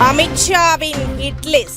அமித்ஷாவின் hit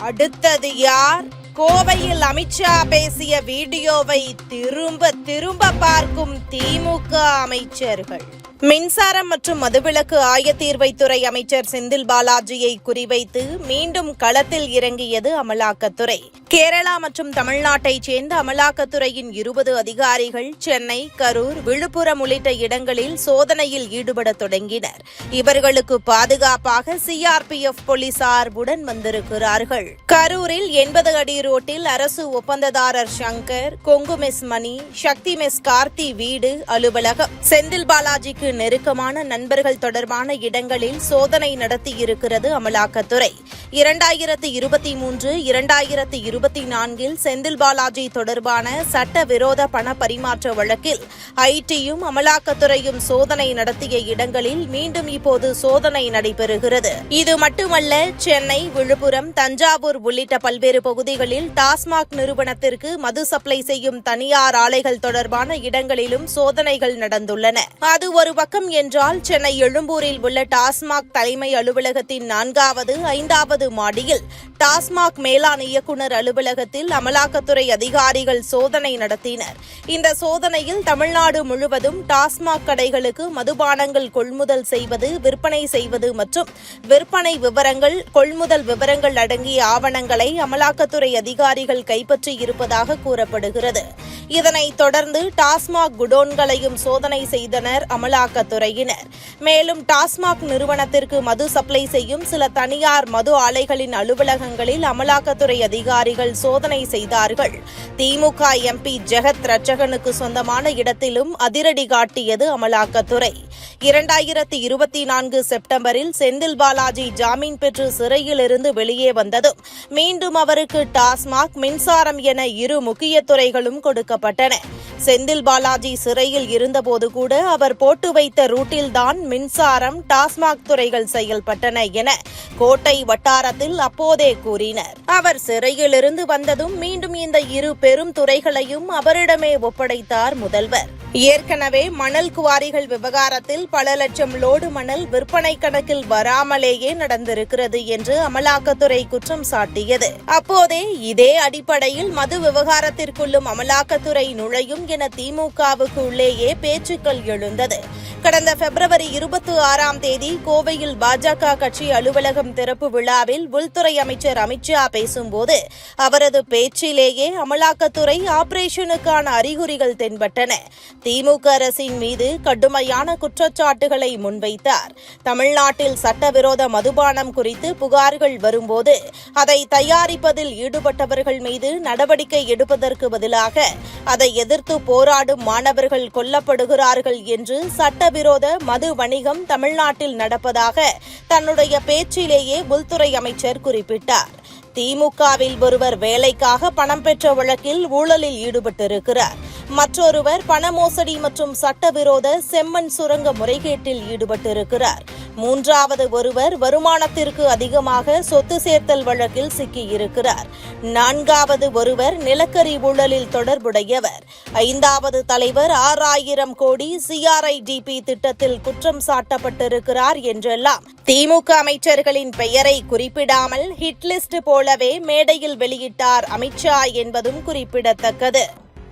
அடுத்தது யார்? கோவையில் அமித்ஷா பேசிய வீடியோவை திரும்ப திரும்ப பார்க்கும் திமுக அமைச்சர்கள். மின்சாரம் மற்றும் மதுவிலக்கு ஆயத்தீர்வைத்துறை அமைச்சர் செந்தில் பாலாஜியை குறிவைத்து மீண்டும் களத்தில் இறங்கியது அமலாக்கத்துறை. கேரளா மற்றும் தமிழ்நாட்டைச் சேர்ந்த அமலாக்கத்துறையின் இருபது அதிகாரிகள் சென்னை கரூர் விழுப்புரம் உள்ளிட்ட இடங்களில் சோதனையில் ஈடுபட தொடங்கினர். இவர்களுக்கு பாதுகாப்பாக சிஆர்பிஎஃப் போலீசார் உடன் வந்திருக்கிறார்கள். கரூரில் எண்பது அடி ரோட்டில் அரசு ஒப்பந்ததாரர் சங்கர் கொங்கு மெஸ் மணி சக்தி மெஸ் கார்த்தி வீடு அலுவலகம். செந்தில் பாலாஜிக்கு நெருக்கமான நண்பர்கள் தொடர்பான இடங்களில் சோதனை நடத்தியிருக்கிறது அமலாக்கத்துறை. இரண்டாயிரத்து இருபத்தி மூன்று இரண்டாயிரத்து இருபத்தி நான்கில் செந்தில் பாலாஜி தொடர்பான சட்டவிரோத பண பரிமாற்ற வழக்கில் ஐடியும் அமலாக்கத்துறையும் சோதனை நடத்திய இடங்களில் மீண்டும் இப்போது சோதனை நடைபெறுகிறது. இது மட்டுமல்ல சென்னை விழுப்புரம் தஞ்சாவூர் உள்ளிட்ட பல்வேறு பகுதிகளில் டாஸ்மாக் நிறுவனத்திற்கு மது சப்ளை செய்யும் தனியார் ஆலைகள் தொடர்பான இடங்களிலும் சோதனைகள் நடந்துள்ளன. அது ஒரு பக்கம் என்றால் சென்னை எழும்பூரில் உள்ள டாஸ்மாக் தலைமை அலுவலகத்தின் நான்காவது ஐந்தாவது மாடியில் டாஸ்மாக் மேலாண் இயக்குநர் அலுவலகத்தில் அமலாக்கத்துறை அதிகாரிகள் சோதனை நடத்தினர். இந்த சோதனையில் தமிழ்நாடு முழுவதும் டாஸ்மாக் கடைகளுக்கு மதுபானங்கள் கொள்முதல் செய்வது விற்பனை செய்வது மற்றும் விற்பனை விவரங்கள் கொள்முதல் விவரங்கள் அடங்கிய ஆவணங்களை அமலாக்கத்துறை அதிகாரிகள் கைப்பற்றி இருப்பதாக கூறப்படுகிறது. இதனைத் தொடர்ந்து டாஸ்மாக் குடோன்களையும் சோதனை செய்தனர் அமலாக்கத்துறையினர். மேலும் டாஸ்மாக் நிறுவனத்திற்கு மது சப்ளை செய்யும் சில தனியார் மது ஆலைகளின் அலுவலகங்களில் அமலாக்கத்துறை அதிகாரிகள் சோதனை செய்தார்கள். திமுக எம்பி ஜெகத் ரட்சகனுக்கு சொந்தமான இடத்திலும் அதிரடி காட்டியது அமலாக்கத்துறை. இரண்டாயிரத்தி இருபத்தி நான்கு செப்டம்பரில் செந்தில் பாலாஜி ஜாமீன் பெற்று சிறையிலிருந்து வெளியே வந்ததும் மீண்டும் அவருக்கு டாஸ்மாக் மின்சாரம் என இரு முக்கிய துறைகளும் கொடுக்கப்பட்டன. செந்தில் பாலாஜி சிறையில் இருந்தபோது கூட அவர் போட்டு வைத்த ரூட்டில்தான் மின்சாரம் டாஸ்மாக் துறைகள் செயல்பட்டன என கோட்டை வட்டாரத்தில் அப்போதே கூறினர். அவர் சிறையிலிருந்து வந்ததும் மீண்டும் இந்த இரு பெரும் துறைகளையும் அவரிடமே ஒப்படைத்தார் முதல்வர். ஏற்கனவே மணல் குவாரிகள் விவகாரத்தில் பல லட்சம் லோடு மணல் விற்பனை கணக்கில் வராமலேயே நடந்திருக்கிறது என்று அமலாக்கத்துறை குற்றம் சாட்டியது. அப்போதே இதே அடிப்படையில் மது விவகாரத்திற்குள்ளும் அமலாக்கத்துறை நுழையும் என திமுகவுக்கு உள்ளேயே பேச்சுக்கள் எழுந்தது. கடந்த பிப்ரவரி இருபத்தி ஆறாம் தேதி கோவையில் பாஜக கட்சி அலுவலகம் திறப்பு விழாவில் உள்துறை அமைச்சர் அமித்ஷா பேசும்போது அவரது பேச்சிலேயே அமலாக்கத்துறை ஆபரேஷனுக்கான அறிகுறிகள் தென்பட்டன. திமுக அரசின் மீது கடுமையான குற்றச்சாட்டுகளை முன்வைத்தார். தமிழ்நாட்டில் சட்டவிரோத மதுபானம் குறித்து புகார்கள் வரும்போது அதை தயாரிப்பதில் ஈடுபட்டவர்கள் மீது நடவடிக்கை எடுப்பதற்கு பதிலாக அதை எதிர்த்து போராடும் மாணவர்கள் கொல்லப்படுகிறார்கள் என்று சட்டவிரோத மது வணிகம் தமிழ்நாட்டில் நடப்பதாக தன்னுடைய பேச்சிலேயே உள்துறை அமைச்சர் குறிப்பிட்டார். திமுகவில் ஒருவர் வேலைக்காக பணம் பெற்ற வழக்கில் ஊழலில் ஈடுபட்டிருக்கிறார். மற்றொருவர் பண மோசடி மற்றும் சட்டவிரோத செம்மண் சுரங்க முறைகேட்டில் ஈடுபட்டிருக்கிறார். மூன்றாவது ஒருவர் வருமானத்திற்கு அதிகமாக சொத்து சேர்த்தல் வழக்கில் சிக்கியிருக்கிறார். நான்காவது ஒருவர் நிலக்கரி ஊழலில் தொடர்புடையவர். ஐந்தாவது தலைவர் ஆறாயிரம் கோடி சிஆர்ஐடிபி திட்டத்தில் குற்றம் சாட்டப்பட்டிருக்கிறார் என்றெல்லாம் திமுக அமைச்சர்களின் பெயரை குறிப்பிடாமல் ஹிட்லிஸ்ட் போலவே மேடையில் வெளியிட்டார் அமித்ஷா என்பதும் குறிப்பிடத்தக்கது.